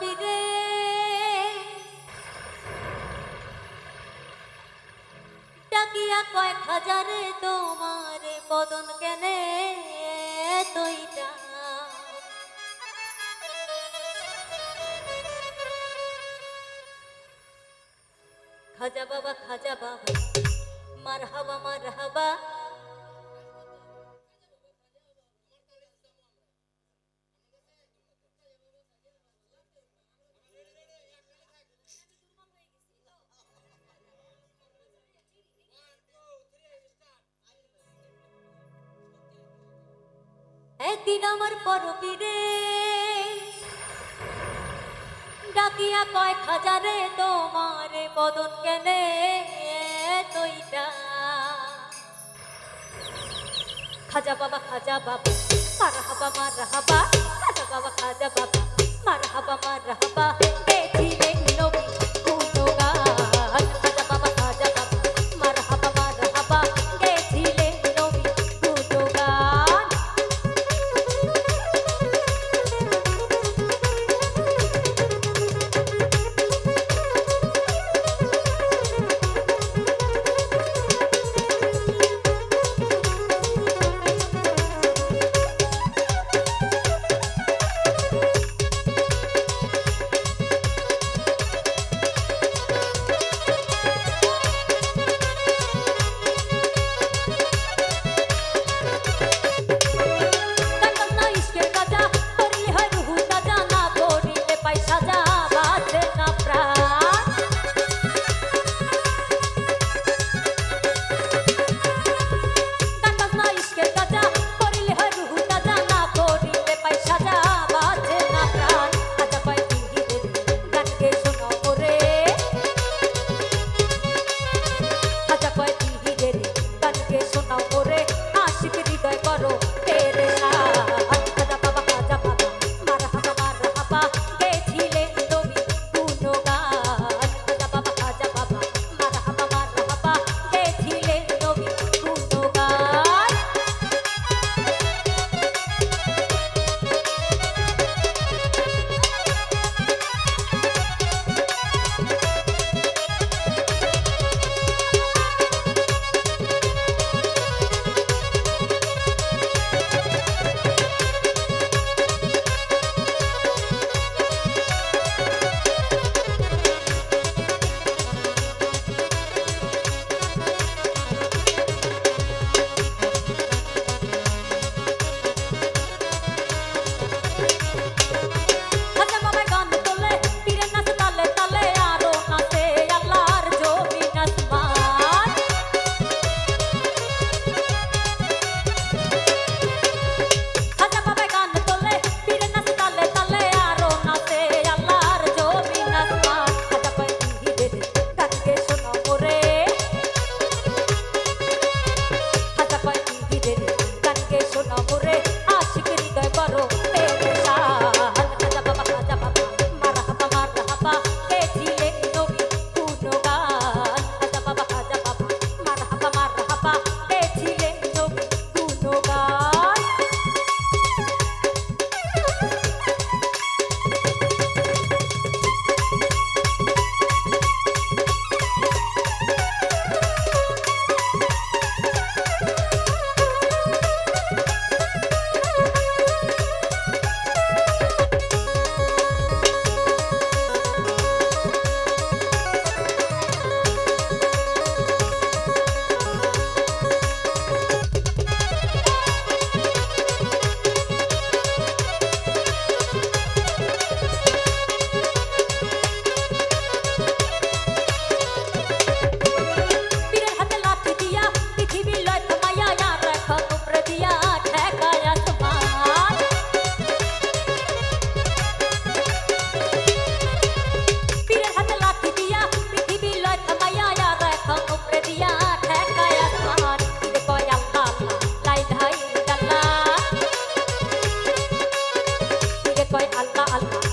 পীরে ডাকিয়া কয়েক হাজারে তোমার বদন কেনে তৈটা খাজা বাবা খাজা বাবা মার হাবা মার হাবা একদিন আমার পরপীরে ডাকিয়া কয় খাজারে তোমার বদন কেনে খাজা বাবা খাজা বাবা মার হাবা মার হাবা খাজা বাবা খাজা বাবা মার হাবা মার হাবা দেখি soy alta alta